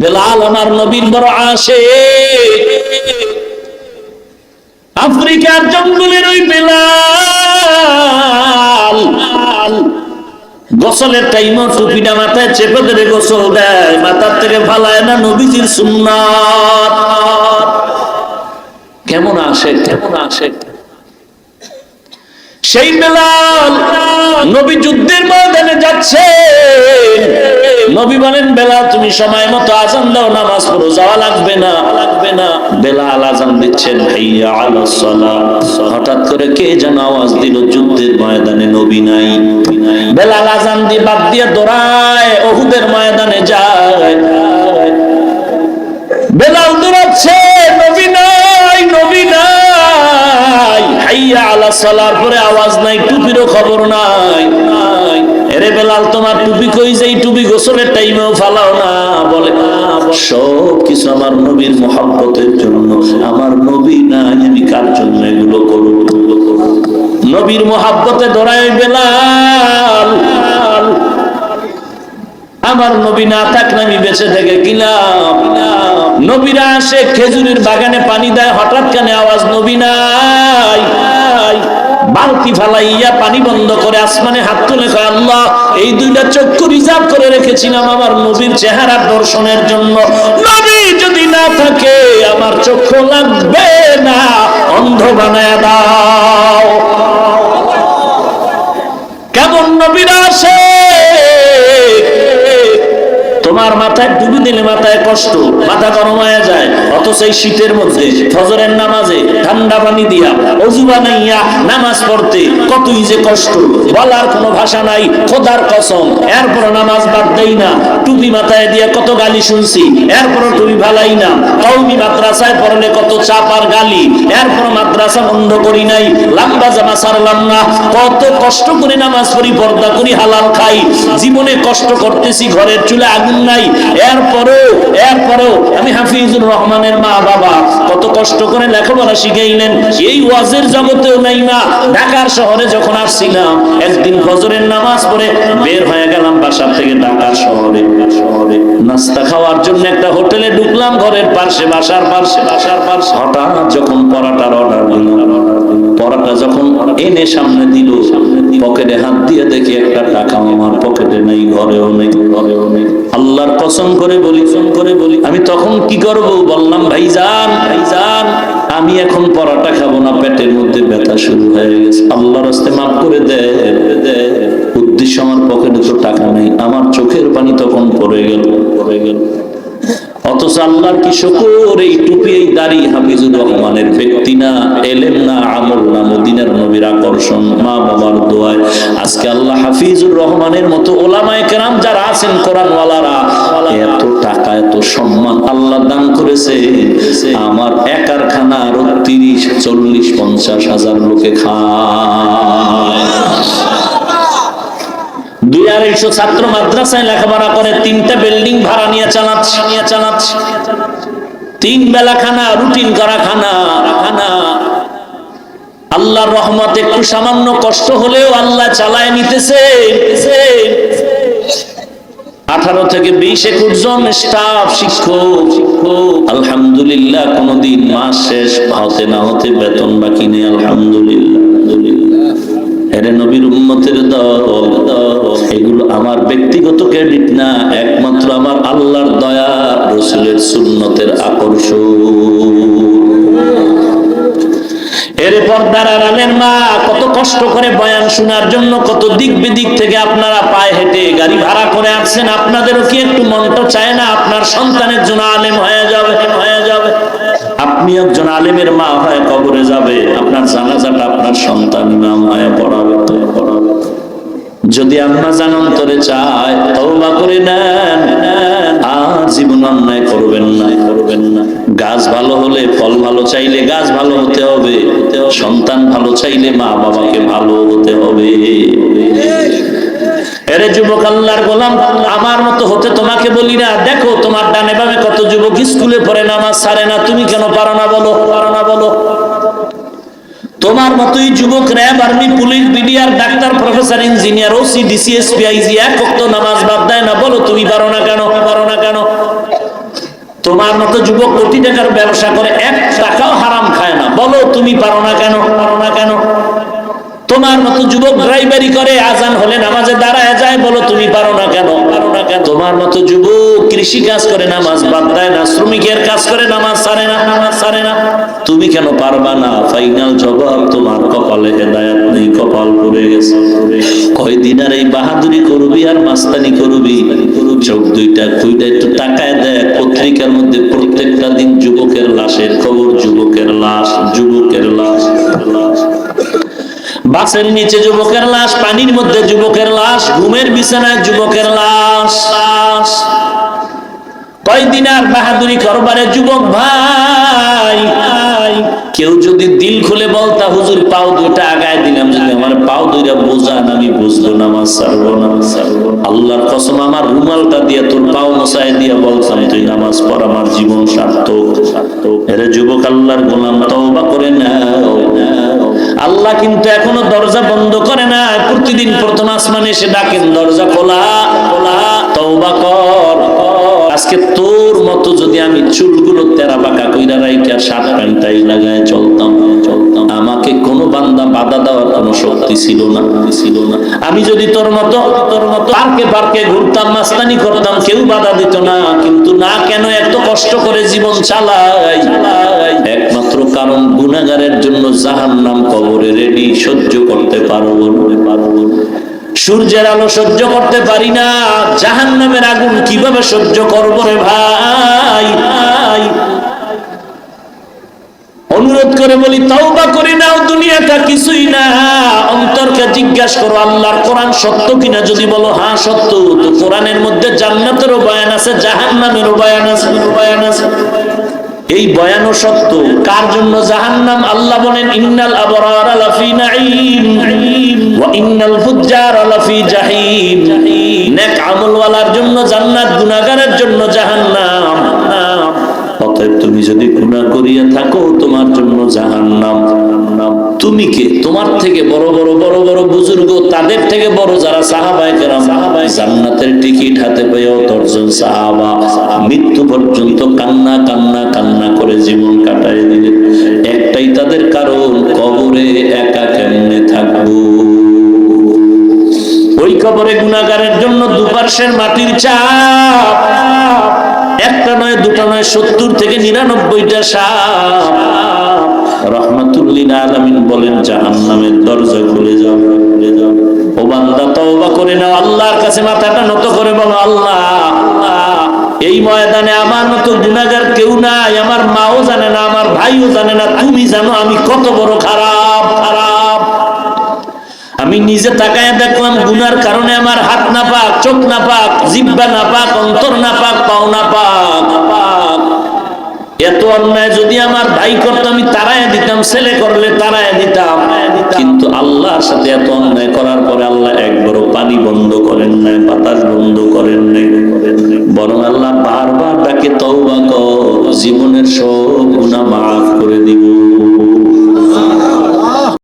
বেলাল আমার নবীর বড় আসে আফ্রিকার জঙ্গলের ওই বেলাল গোসলের টাইমও টুপিটা মাথায় চেপে ধরে গোসল দেয়। মাথার থেকে ফালায় না নবীজির সুন্নাত। কেমন আসে কেমন আসে সেই বেলাল নবী যুদ্ধের ময়দানে যাচ্ছে। নবী বলেন, বেলা, তুমি সময় মতো আজান দাও, নামাজ পড়ো, যাওয়া লাগবে না লাগবে না। বেলাল আজান দিচ্ছেন ভাইয়া আলাস সালাহ হঠাৎ করে কে যেন আওয়াজ দিল, যুদ্ধের ময়দানে নবী নাই। বেলাল আজান দিয়ে বাদ দিয়ে দৌড়ায়, ওহুদের ময়দানে যায়। বেলাল দৌড়াচ্ছে, নবী নাই নবী নাই। হাইয়া আলা সালার পরে আওয়াজ নাই, টুপিরও খবর নাই। এরে বেলাল তোমার টুপি কই যে টুপি গোসলের টাইমেও ফালাও না, বলে সব কিছু আমার নবীর মহাব্বতের জন্য। আমার নবী নাই, আমি কার জন্য এগুলো করব? নবীর মহাব্বতে দৌড়ায় বেলাল। আমার নবী না থাকলে আমি বেঁচে থেকে কিলাম নবীরা আসে, খেজুরের বাগানে পানি দেয়, হঠাৎ কানে আওয়াজ, নবী নাই বালতি ফালাইয়া পানি বন্ধ করে আসমানে হাত তুলে কয়, আল্লাহ, এই দুইটা চক্ষু রিজার্ভ করে রেখেছিলাম আমার নবীর চেহারা দর্শনের জন্য। নবী যদি না থাকে, আমার চক্ষু লাগবে না। অন্ধ বানায় দাও। কেমন নবীরা আসে? তোমার মাথায় ডুবি দিলে মাথায় কষ্ট, মাথা গরম হয়ে যায়। অথচ এই শীতের মধ্যে, ফজরের নামাজে ঠান্ডা পানি দিয়া নামাজ পড়তে কতই যে কষ্ট। বলার কোনো ভাষা নাই, খোদার কসম। এরপর নামাজ বাদ দেই না, টুপি মাথায় দিয়ে কত গালি শুনছি এরপর টুপি ভালাই না। কৌমি মাদ্রাসায় পড়লে কত চাপ আর গালি এরপর মাদ্রাসা বন্ধ করি নাই, লম্বা জামা সারলাম না। কত কষ্ট করে নামাজ পড়ি, পর্দা করি, হালাল খাই। জীবনে কষ্ট করতেছি, ঘরের চুলে আগুন নাই। এরপরেও এরপরেও আমি হাফিজুর রহমানের মা বাবা, কত কষ্ট করে লেখাপড়া শিখাইলেন। এই ওয়াজের জগতেও নাই ঢাকার শহরে যখন আসছিলাম, একদিন ফজরের নামাজ পড়ে বের হয়ে গেলাম বাসার থেকে ঢাকার শহরে। শহরে নাস্তা খাওয়ার জন্য একটা হোটেলে ঢুকলাম, ঘরের পাশে, বাসার পাশে বাসার পাশে। হঠাৎ যখন পরাটার অর্ডার দিলাম। পরাটা যখন এনে সামনে দিল, পকেটে হাত দিয়ে দেখি একটা টাকা আমার পকেটে নেই, ঘরেও নেই। ঘরেও নেই আল্লাহর কসম করে বলি করে বলি, আমি তখন কি করব বললাম, ভাইজান ভাইজান, আমি এখন পরাটা খাব না, পেটের মধ্যে ব্যথা শুরু হয়ে গেছে। আল্লাহর রাস্তে মাফ করে দে দে উদ্দেশ্য আমার পকেটে তো টাকা নেই, আমার চোখের পানি তখন পড়ে গেল পড়ে গেল। অথচ আল্লাহর কি শুকর, এই টুপি এই দাড়ি হাফিজুর রহমানের ব্যক্তি না, এলেম না, আমল না, মদিনার নবীর আকর্ষণ, মা বাবার দোয়ায়। আজকে আল্লাহ হাফিজুর রহমানের মতো ওলামায়ে কেরাম যারা আছেন কোরআনওয়ালারা, এত টাকা, এত সম্মান আল্লাহ দান করেছে। আমার একার খানা আরও তিরিশ, চল্লিশ, পঞ্চাশ হাজার লোকে খায়। দুই আড়াইশো ছাত্র মাদ্রাসায় লেখাপড়া করে, তিনটা বিল্ডিং ভাড়া নিয়ে চালাচ্ছে নিয়ে চালাচ্ছে। তিন বেলা খানা, রুটিন করা খানা খানা। আল্লাহর রহমত একটু সামান্য কষ্ট হলেও আল্লাহ চালায় নিতেছে। আঠারো থেকে বিশ একুশ জন স্টাফ, শিক্ষক আলহামদুলিল্লাহ, কোনদিন মাস শেষ, হতে না হতে বেতন বাকি নেই, আলহামদুলিল্লাহ। আলহামদুলিল্লাহ নবীর উম্মতের দল, এগুলো আমার ব্যক্তিগত ক্রেডিট না, একমাত্র আমার আল্লাহর দয়া, রসুলের সুন্নতের আকর্ষণ এর পর্দার আড়ালের মা, কত কষ্ট করে বয়ান শোনার জন্য কত দিক বিদিক থেকে আপনারা পায়ে হেঁটে গাড়ি ভাড়া করে আসছেন। আপনাদেরও কি একটু মনটা চায় না? আপনার সন্তান একজন আলেম হয়ে যাবে হয়ে যাবে। আপনি একজন আলেমের মা হয়ে কবরে যাবে। আপনার জানাজাটা আপনার সন্তান ইমাম হয়ে পড়াবে পড়াবে। যদি আম্মা জানন্তরে চায়, তওবা করে নেন। জীবন অন্যায় করবেন না। করবেন না গাছ ভালো হলে ফল ভালো চাইলে গাছ ভালো হতে হবে। সন্তান ভালো চাইলে মা বাবাকে ভালো হতে হবে। এরে যুবক আল্লাহর গোলাম, আমার মতো হতে তোমাকে বলি না। দেখো তোমার ডানে বামে কত যুবক স্কুলে পড়ে, নামাজ ছাড়ে না। তুমি কেন পারো না বলো? পারো না বলো। তোমার মতোই যুবক RAB army, police, BDR, doctor, professor, engineer, OC, DC, SP, IG, এক নামাজ বাদ দেয় না। বলো, তুমি পারো না কেন? পারো না কেন? তোমার মতো যুবক কোটি টাকার ব্যবসা করে এক টাকাও হারাম খায় না। বলো, তুমি পারো না কেন? পারো না কেন? তোমার মতো যুবক ড্রাইভারি করে, আজান হলে নামাজে দাঁড়ায় যায়, বলো, তুমি পারো না কেন? পারো না কেন? তোমার মতো যুবক কৃষি কাজ করে, নামাজ বাদ দেয় না, শ্রমিকের কাজ করে, নামাজ সারে না, নামাজ সারে না। তুমি কেন পারবা না? ফাইনাল জবাব তোমার কপালে হেদায়াত। নেই কপাল পড়ে গেছে। কয়দিন আর এই বাহাদুরি করবি আর মাস্তানি করবি? চোখ দুইটা খুইটা একটু তাকায় দেখ, পত্রিকার মধ্যে প্রত্যেকটা দিন যুবকের লাশের খবর, যুবকের লাশ যুবকের লাশ। লাশ বাসের নিচে যুবকের লাশ, পানির মধ্যে যুবকের লাশ, ঘুমের বিছানায় যুবকের লাশ লাশ। কয়দিন আর বাহাদুরি করবারে যুবক ভাই? কেউ যদি দিল খুলে বলতা, হুজুর, পাও দুইটা আগায় দিলাম যদি আমার পাও দুইটা বোঝান, আমি বুঝব না, আমার সারবো না সারবো আল্লাহর কসম, আমার রুমালটা দিয়ে, তোর পাও মশাই দিয়ে বলতাম, তুই নামাজ পড়, আমার জীবন সার্থক সার্থক। এরে যুবক, আল্লাহর গোলাম, তওবা করে না আল্লাহ কিন্তু এখনও দরজা বন্ধ করে না। প্রতিদিন প্রথম আসমানে এসে ডাকেন, দরজা খোলা খোলা, তওবা কর। আজকে তোর মতো যদি আমি চুলগুলো তেরা বাঁকা কইরা রাইকা শার্ট প্যান্টাই লাগায় চলতাম চলতাম। আমাকে কোনো বান্দা বাধা দেওয়ার কোনো শক্তি ছিল না ছিল না। আমি যদি তোর মতো তোর মতো পার্কে পার্কে ঘুরতাম, মাস্তানি করতাম, কেউ বাধা দিত না। কিন্তু না কেন এত কষ্ট করে জীবন চালাই? একমাত্র কারণ গুনাগারের জন্য জাহান নাম কবরে রেডি সহ্য করতে পারব পারব। সূর্যের আলো সহ্য করতে পারি না। জাহান নামের আগুন কীভাবে সহ্য করব রে ভাই? অনুরোধ করে বলি, তওবা করে নাও, দুনিয়াটা কিছুই না। অন্তরকে জিজ্ঞাসা করো, আল্লাহর কোরআন সত্য কিনা? যদি বলো হ্যাঁ সত্য। তো কোরআনের মধ্যে জান্নাতেরও বয়ান আছে, জাহান্নামেরও বয়ান আছে বয়ান আছে। এই বয়ানও সত্য। কার জন্য জাহান্নাম? আল্লাহ বলেন, ইন্নাল আবরার নাঈম, ওয়া ইন্নাল ফুজ্জার জাহিম। নেক আমলওয়ালার জন্য জান্নাত, গুনাহগারের জন্য জাহান্নাম। অতএব তুমি যদি গুনাহ করিয়া থাকো, তোমার জন্য জাহান্নাম। তুমি কে? তোমার থেকে বড় বড় বড় বড় বুজুর্গ, তাদের থেকে বড় যারা সাহাবায়ে কেরাম। জান্নাতের টিকিট হাতে পেয়েও দশজন সাহাবা। মৃত্যু পর্যন্ত কান্না কান্না কান্না কবরে গুনাগারের জন্য দুপার্শ্বের মাটির চাপ। একটা নয়, দুটো নয়, সত্তর থেকে নিরানব্বইটা সাপ। আলামিন বলেন দরজা খুলে যাও খুলে যাও। ও বান্দা, তওবা করে নাও, আল্লাহর কাছে মাথাটা নত করে বলো আল্লাহ। এই ময়দানে আমার মতো গুনাহগার কেউ নাই, আমার মাও জানে না, আমার ভাইও জানে না, তুমি জানো আমি কত বড় খারাপ। নিজে তাকায় দেখলাম, গুনার কারণে আমার হাত না পাক চোখ না পাক জিব্বা না পাক অন্তর না পাক পাও না পাক এত অন্যায় যদি আমার ভাই করতো, আমি তারায় দিতাম, ছেলে করলে তারায় দিতাম। কিন্তু আল্লাহর সাথে এত অন্যায় করার পরে আল্লাহ একবারও পানি বন্ধ করেন নাই, বাতাস বন্ধ করেন নাই। বরং আল্লাহ বারবার তাকে তওবা কর, জীবনের সব গুনাহ মাফ করে দিব।